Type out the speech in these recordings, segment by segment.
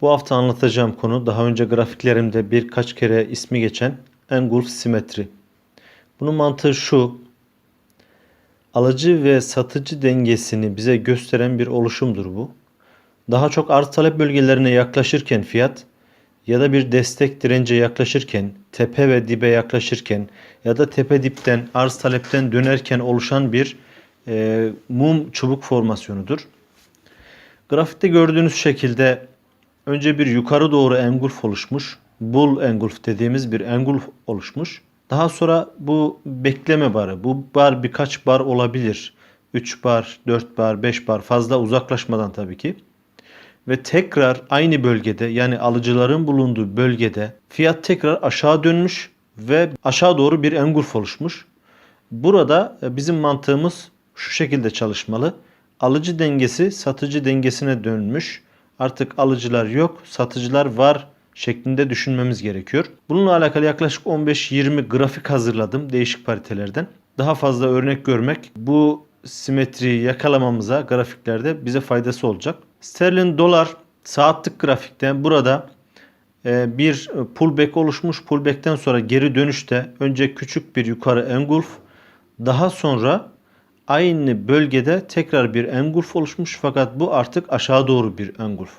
Bu hafta anlatacağım konu daha önce grafiklerimde birkaç kere ismi geçen engulf simetri. Bunun mantığı şu. Alıcı ve satıcı dengesini bize gösteren bir oluşumdur bu. Daha çok arz talep bölgelerine yaklaşırken fiyat ya da bir destek dirence yaklaşırken, tepe ve dibe yaklaşırken ya da tepe dipten arz talepten dönerken oluşan bir e, mum çubuk formasyonudur. Grafikte gördüğünüz şekilde önce bir yukarı doğru engulf oluşmuş. Bull engulf dediğimiz bir engulf oluşmuş. Daha sonra bu bekleme barı. Bu bar birkaç bar olabilir. 3 bar, 4 bar, 5 bar fazla uzaklaşmadan tabii ki. Ve tekrar aynı bölgede yani alıcıların bulunduğu bölgede fiyat tekrar aşağı dönmüş ve aşağı doğru bir engulf oluşmuş. Burada e, bizim mantığımız şu şekilde çalışmalı. Alıcı dengesi satıcı dengesine dönmüş. Artık alıcılar yok, satıcılar var şeklinde düşünmemiz gerekiyor. Bununla alakalı yaklaşık 15-20 grafik hazırladım değişik paritelerden. Daha fazla örnek görmek bu simetriyi yakalamamıza grafiklerde bize faydası olacak. Sterlin dolar saatlik grafikte burada e, bir pullback oluşmuş. Pullback'ten sonra geri dönüşte önce küçük bir yukarı engulf daha sonra aynı bölgede tekrar bir engulf oluşmuş fakat bu artık aşağı doğru bir engulf.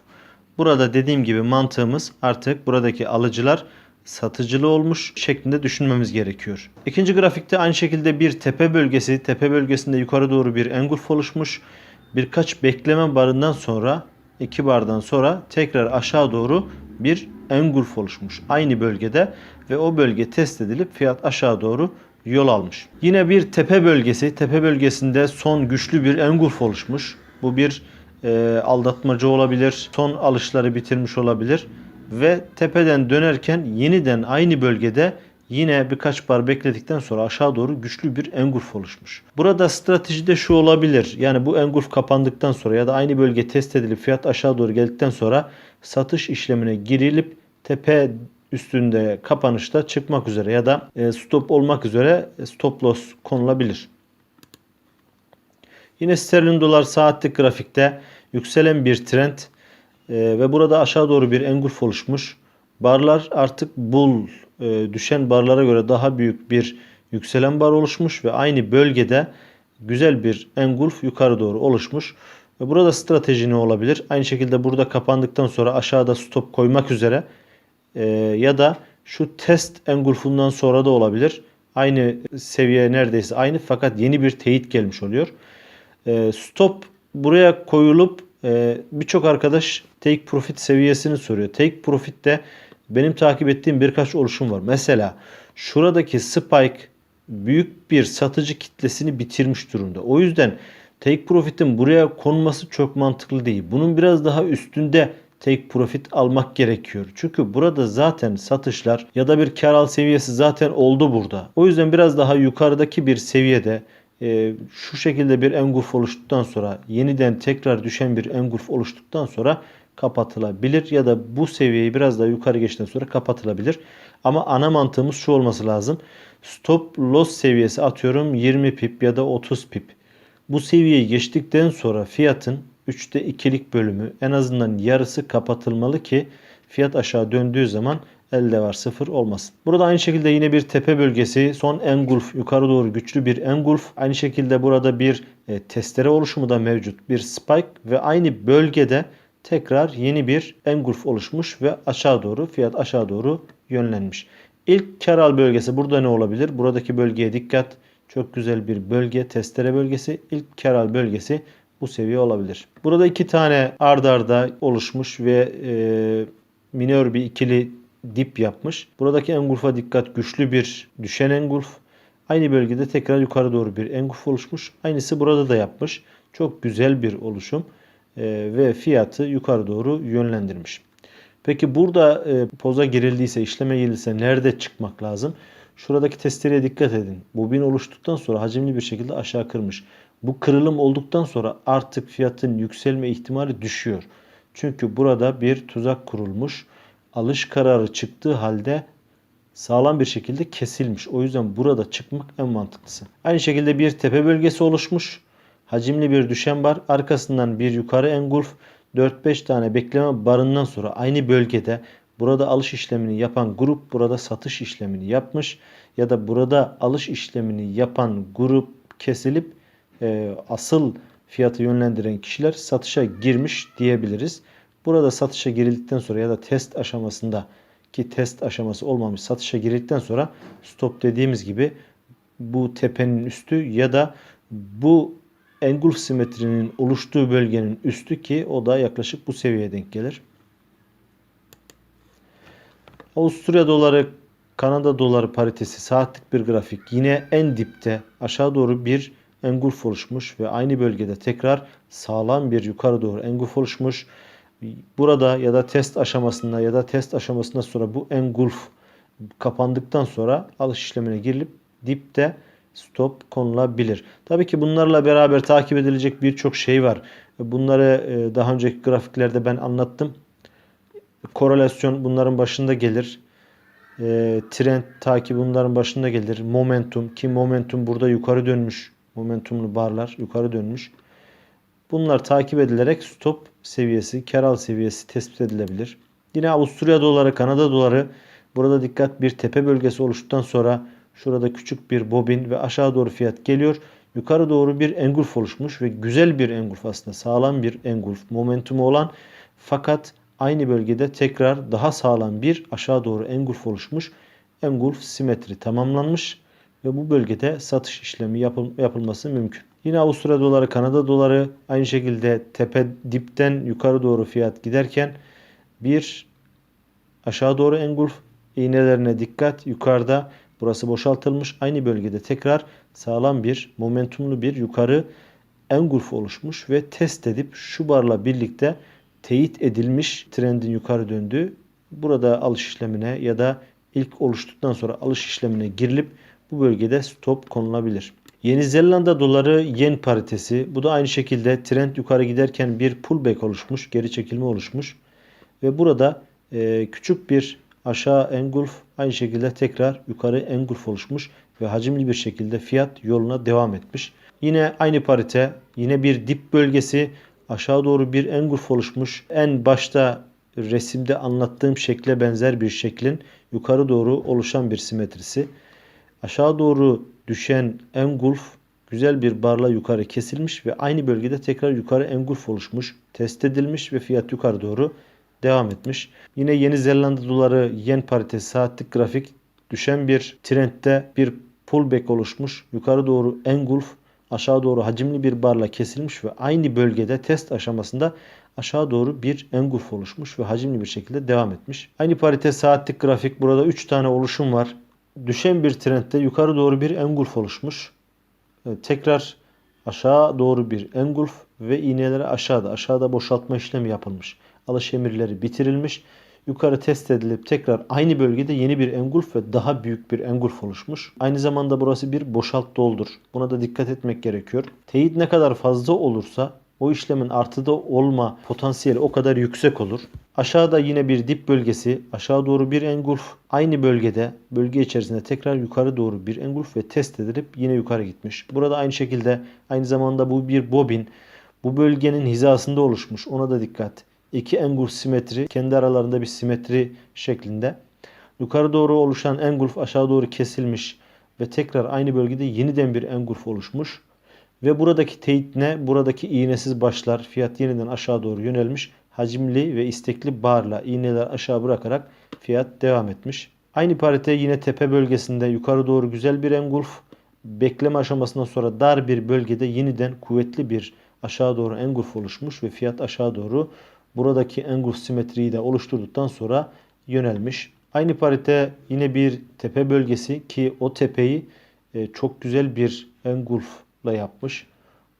Burada dediğim gibi mantığımız artık buradaki alıcılar satıcılı olmuş şeklinde düşünmemiz gerekiyor. İkinci grafikte aynı şekilde bir tepe bölgesi, tepe bölgesinde yukarı doğru bir engulf oluşmuş. Birkaç bekleme barından sonra, iki bardan sonra tekrar aşağı doğru bir engulf oluşmuş. Aynı bölgede ve o bölge test edilip fiyat aşağı doğru yol almış. Yine bir tepe bölgesi, tepe bölgesinde son güçlü bir engulf oluşmuş. Bu bir e, aldatmacı olabilir, son alışları bitirmiş olabilir ve tepeden dönerken yeniden aynı bölgede yine birkaç bar bekledikten sonra aşağı doğru güçlü bir engulf oluşmuş. Burada stratejide şu olabilir. Yani bu engulf kapandıktan sonra ya da aynı bölge test edilip fiyat aşağı doğru geldikten sonra satış işlemine girilip tepe üstünde kapanışta çıkmak üzere ya da e, stop olmak üzere stop loss konulabilir. Yine sterlin dolar saatlik grafikte yükselen bir trend e, ve burada aşağı doğru bir engulf oluşmuş. Barlar artık bull e, düşen barlara göre daha büyük bir yükselen bar oluşmuş ve aynı bölgede güzel bir engulf yukarı doğru oluşmuş. Ve burada strateji ne olabilir? Aynı şekilde burada kapandıktan sonra aşağıda stop koymak üzere e, ya da şu test engulfundan sonra da olabilir. Aynı seviye neredeyse aynı fakat yeni bir teyit gelmiş oluyor. E, stop buraya koyulup e, birçok arkadaş take profit seviyesini soruyor. Take profit de benim takip ettiğim birkaç oluşum var. Mesela şuradaki spike büyük bir satıcı kitlesini bitirmiş durumda. O yüzden take profit'in buraya konması çok mantıklı değil. Bunun biraz daha üstünde take profit almak gerekiyor. Çünkü burada zaten satışlar ya da bir kar al seviyesi zaten oldu burada. O yüzden biraz daha yukarıdaki bir seviyede e, şu şekilde bir engulf oluştuktan sonra yeniden tekrar düşen bir engulf oluştuktan sonra kapatılabilir ya da bu seviyeyi biraz daha yukarı geçtikten sonra kapatılabilir. Ama ana mantığımız şu olması lazım. Stop loss seviyesi atıyorum 20 pip ya da 30 pip. Bu seviyeyi geçtikten sonra fiyatın 3'te 2'lik bölümü en azından yarısı kapatılmalı ki fiyat aşağı döndüğü zaman elde var sıfır olmasın. Burada aynı şekilde yine bir tepe bölgesi son engulf yukarı doğru güçlü bir engulf. Aynı şekilde burada bir e, testere oluşumu da mevcut. Bir spike ve aynı bölgede tekrar yeni bir engulf oluşmuş ve aşağı doğru fiyat aşağı doğru yönlenmiş. İlk kar bölgesi burada ne olabilir? Buradaki bölgeye dikkat. Çok güzel bir bölge testere bölgesi. İlk kar bölgesi bu seviye olabilir. Burada iki tane ard arda oluşmuş ve e, minör bir ikili dip yapmış. Buradaki engulfa dikkat güçlü bir düşen engulf. Aynı bölgede tekrar yukarı doğru bir engulf oluşmuş. Aynısı burada da yapmış. Çok güzel bir oluşum e, ve fiyatı yukarı doğru yönlendirmiş. Peki burada e, poza girildiyse, işleme girilse nerede çıkmak lazım? Şuradaki testereye dikkat edin. Bobin oluştuktan sonra hacimli bir şekilde aşağı kırmış. Bu kırılım olduktan sonra artık fiyatın yükselme ihtimali düşüyor. Çünkü burada bir tuzak kurulmuş. Alış kararı çıktığı halde sağlam bir şekilde kesilmiş. O yüzden burada çıkmak en mantıklısı. Aynı şekilde bir tepe bölgesi oluşmuş. Hacimli bir düşen var. Arkasından bir yukarı engulf. 4-5 tane bekleme barından sonra aynı bölgede burada alış işlemini yapan grup burada satış işlemini yapmış ya da burada alış işlemini yapan grup kesilip e, asıl fiyatı yönlendiren kişiler satışa girmiş diyebiliriz. Burada satışa girildikten sonra ya da test aşamasında ki test aşaması olmamış satışa girdikten sonra stop dediğimiz gibi bu tepenin üstü ya da bu engulf simetrinin oluştuğu bölgenin üstü ki o da yaklaşık bu seviyeye denk gelir. Avusturya doları Kanada doları paritesi saatlik bir grafik yine en dipte aşağı doğru bir engulf oluşmuş ve aynı bölgede tekrar sağlam bir yukarı doğru engulf oluşmuş. Burada ya da test aşamasında ya da test aşamasından sonra bu engulf kapandıktan sonra alış işlemine girilip dipte stop konulabilir. Tabii ki bunlarla beraber takip edilecek birçok şey var. Bunları e, daha önceki grafiklerde ben anlattım. Korelasyon bunların başında gelir. E, trend takibi bunların başında gelir. Momentum ki momentum burada yukarı dönmüş. Momentumlu barlar yukarı dönmüş. Bunlar takip edilerek stop seviyesi, kar seviyesi tespit edilebilir. Yine Avusturya doları, Kanada doları burada dikkat bir tepe bölgesi oluştuktan sonra şurada küçük bir bobin ve aşağı doğru fiyat geliyor. Yukarı doğru bir engulf oluşmuş ve güzel bir engulf aslında sağlam bir engulf momentumu olan fakat aynı bölgede tekrar daha sağlam bir aşağı doğru engulf oluşmuş. Engulf simetri tamamlanmış ve bu bölgede satış işlemi yapıl yapılması mümkün. Yine Avusturya doları, Kanada doları aynı şekilde tepe dipten yukarı doğru fiyat giderken bir aşağı doğru engulf iğnelerine dikkat. Yukarıda burası boşaltılmış. Aynı bölgede tekrar sağlam bir momentumlu bir yukarı engulf oluşmuş ve test edip şu barla birlikte teyit edilmiş trendin yukarı döndüğü burada alış işlemine ya da ilk oluştuktan sonra alış işlemine girilip bu bölgede stop konulabilir. Yeni Zelanda doları yen paritesi. Bu da aynı şekilde trend yukarı giderken bir pullback oluşmuş. Geri çekilme oluşmuş. Ve burada e, küçük bir aşağı engulf aynı şekilde tekrar yukarı engulf oluşmuş. Ve hacimli bir şekilde fiyat yoluna devam etmiş. Yine aynı parite yine bir dip bölgesi aşağı doğru bir engulf oluşmuş. En başta resimde anlattığım şekle benzer bir şeklin yukarı doğru oluşan bir simetrisi. Aşağı doğru düşen engulf güzel bir barla yukarı kesilmiş ve aynı bölgede tekrar yukarı engulf oluşmuş, test edilmiş ve fiyat yukarı doğru devam etmiş. Yine Yeni Zelanda doları yen paritesi saatlik grafik düşen bir trendde bir pullback oluşmuş. Yukarı doğru engulf aşağı doğru hacimli bir barla kesilmiş ve aynı bölgede test aşamasında aşağı doğru bir engulf oluşmuş ve hacimli bir şekilde devam etmiş. Aynı parite saatlik grafik burada 3 tane oluşum var düşen bir trendde yukarı doğru bir engulf oluşmuş. Tekrar aşağı doğru bir engulf ve iğneleri aşağıda. Aşağıda boşaltma işlemi yapılmış. Alış emirleri bitirilmiş. Yukarı test edilip tekrar aynı bölgede yeni bir engulf ve daha büyük bir engulf oluşmuş. Aynı zamanda burası bir boşalt doldur. Buna da dikkat etmek gerekiyor. Teyit ne kadar fazla olursa o işlemin artıda olma potansiyeli o kadar yüksek olur. Aşağıda yine bir dip bölgesi, aşağı doğru bir engulf, aynı bölgede, bölge içerisinde tekrar yukarı doğru bir engulf ve test edilip yine yukarı gitmiş. Burada aynı şekilde aynı zamanda bu bir bobin. Bu bölgenin hizasında oluşmuş. Ona da dikkat. İki engulf simetri, kendi aralarında bir simetri şeklinde. Yukarı doğru oluşan engulf aşağı doğru kesilmiş ve tekrar aynı bölgede yeniden bir engulf oluşmuş. Ve buradaki teyit ne? Buradaki iğnesiz başlar fiyat yeniden aşağı doğru yönelmiş. Hacimli ve istekli barla iğneler aşağı bırakarak fiyat devam etmiş. Aynı parite yine tepe bölgesinde yukarı doğru güzel bir engulf. Bekleme aşamasından sonra dar bir bölgede yeniden kuvvetli bir aşağı doğru engulf oluşmuş ve fiyat aşağı doğru buradaki engulf simetriyi de oluşturduktan sonra yönelmiş. Aynı parite yine bir tepe bölgesi ki o tepeyi e, çok güzel bir engulf yapmış.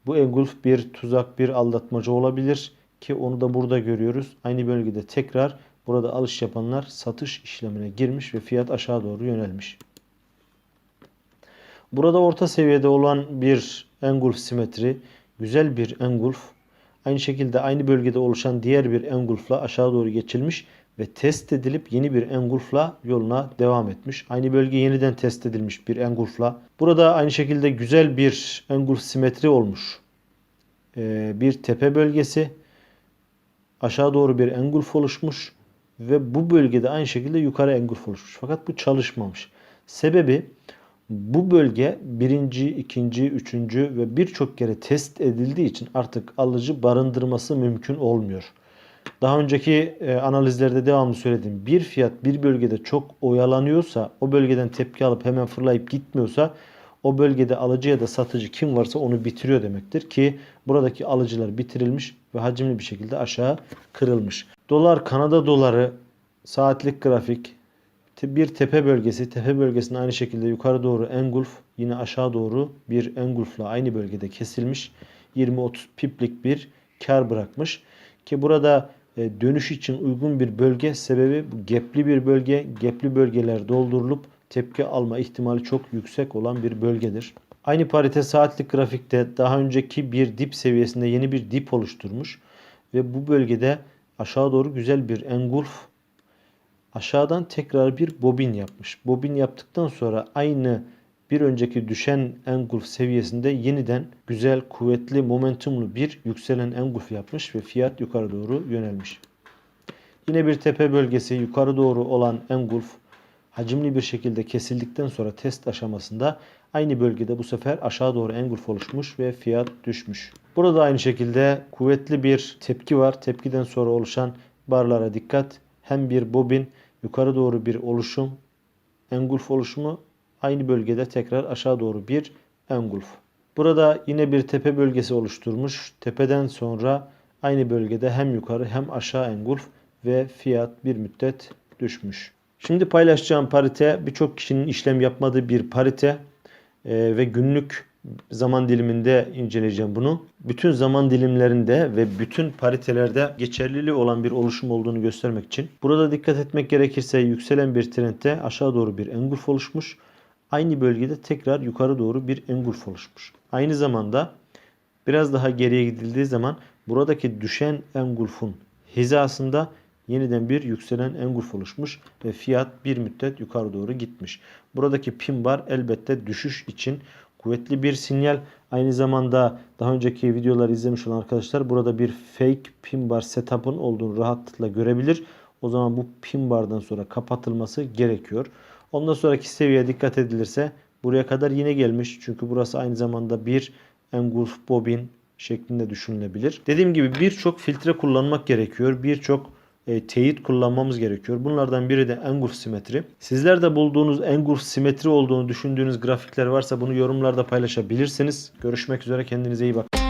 Bu engulf bir tuzak, bir aldatmaca olabilir ki onu da burada görüyoruz. Aynı bölgede tekrar burada alış yapanlar satış işlemine girmiş ve fiyat aşağı doğru yönelmiş. Burada orta seviyede olan bir engulf simetri, güzel bir engulf. Aynı şekilde aynı bölgede oluşan diğer bir engulfla aşağı doğru geçilmiş ve test edilip yeni bir engulfla yoluna devam etmiş. Aynı bölge yeniden test edilmiş bir engulfla. Burada aynı şekilde güzel bir engulf simetri olmuş. Ee, bir tepe bölgesi aşağı doğru bir engulf oluşmuş ve bu bölgede aynı şekilde yukarı engulf oluşmuş. Fakat bu çalışmamış. Sebebi bu bölge birinci, ikinci, üçüncü ve birçok kere test edildiği için artık alıcı barındırması mümkün olmuyor. Daha önceki e, analizlerde devamlı söylediğim bir fiyat bir bölgede çok oyalanıyorsa o bölgeden tepki alıp hemen fırlayıp gitmiyorsa o bölgede alıcı ya da satıcı kim varsa onu bitiriyor demektir ki buradaki alıcılar bitirilmiş ve hacimli bir şekilde aşağı kırılmış. Dolar Kanada doları saatlik grafik bir tepe bölgesi tepe bölgesinin aynı şekilde yukarı doğru engulf yine aşağı doğru bir engulfla aynı bölgede kesilmiş 20-30 piplik bir kar bırakmış ki burada dönüş için uygun bir bölge sebebi bu gapli bir bölge. Gapli bölgeler doldurulup tepki alma ihtimali çok yüksek olan bir bölgedir. Aynı parite saatlik grafikte daha önceki bir dip seviyesinde yeni bir dip oluşturmuş ve bu bölgede aşağı doğru güzel bir engulf aşağıdan tekrar bir bobin yapmış. Bobin yaptıktan sonra aynı bir önceki düşen engulf seviyesinde yeniden güzel, kuvvetli, momentumlu bir yükselen engulf yapmış ve fiyat yukarı doğru yönelmiş. Yine bir tepe bölgesi yukarı doğru olan engulf hacimli bir şekilde kesildikten sonra test aşamasında aynı bölgede bu sefer aşağı doğru engulf oluşmuş ve fiyat düşmüş. Burada aynı şekilde kuvvetli bir tepki var. Tepkiden sonra oluşan barlara dikkat. Hem bir bobin yukarı doğru bir oluşum, engulf oluşumu aynı bölgede tekrar aşağı doğru bir engulf. Burada yine bir tepe bölgesi oluşturmuş. Tepeden sonra aynı bölgede hem yukarı hem aşağı engulf ve fiyat bir müddet düşmüş. Şimdi paylaşacağım parite birçok kişinin işlem yapmadığı bir parite Ee, ve günlük zaman diliminde inceleyeceğim bunu. Bütün zaman dilimlerinde ve bütün paritelerde geçerliliği olan bir oluşum olduğunu göstermek için. Burada dikkat etmek gerekirse yükselen bir trendte aşağı doğru bir engulf oluşmuş. Aynı bölgede tekrar yukarı doğru bir engulf oluşmuş. Aynı zamanda biraz daha geriye gidildiği zaman buradaki düşen engulfun hizasında yeniden bir yükselen engulf oluşmuş ve fiyat bir müddet yukarı doğru gitmiş. Buradaki pin bar elbette düşüş için kuvvetli bir sinyal. Aynı zamanda daha önceki videoları izlemiş olan arkadaşlar burada bir fake pin bar setup'ın olduğunu rahatlıkla görebilir. O zaman bu pin bardan sonra kapatılması gerekiyor. Ondan sonraki seviyeye dikkat edilirse buraya kadar yine gelmiş. Çünkü burası aynı zamanda bir engulf bobin şeklinde düşünülebilir. Dediğim gibi birçok filtre kullanmak gerekiyor. Birçok e, teyit kullanmamız gerekiyor. Bunlardan biri de engulf simetri. Sizler de bulduğunuz engulf simetri olduğunu düşündüğünüz grafikler varsa bunu yorumlarda paylaşabilirsiniz. Görüşmek üzere kendinize iyi bakın.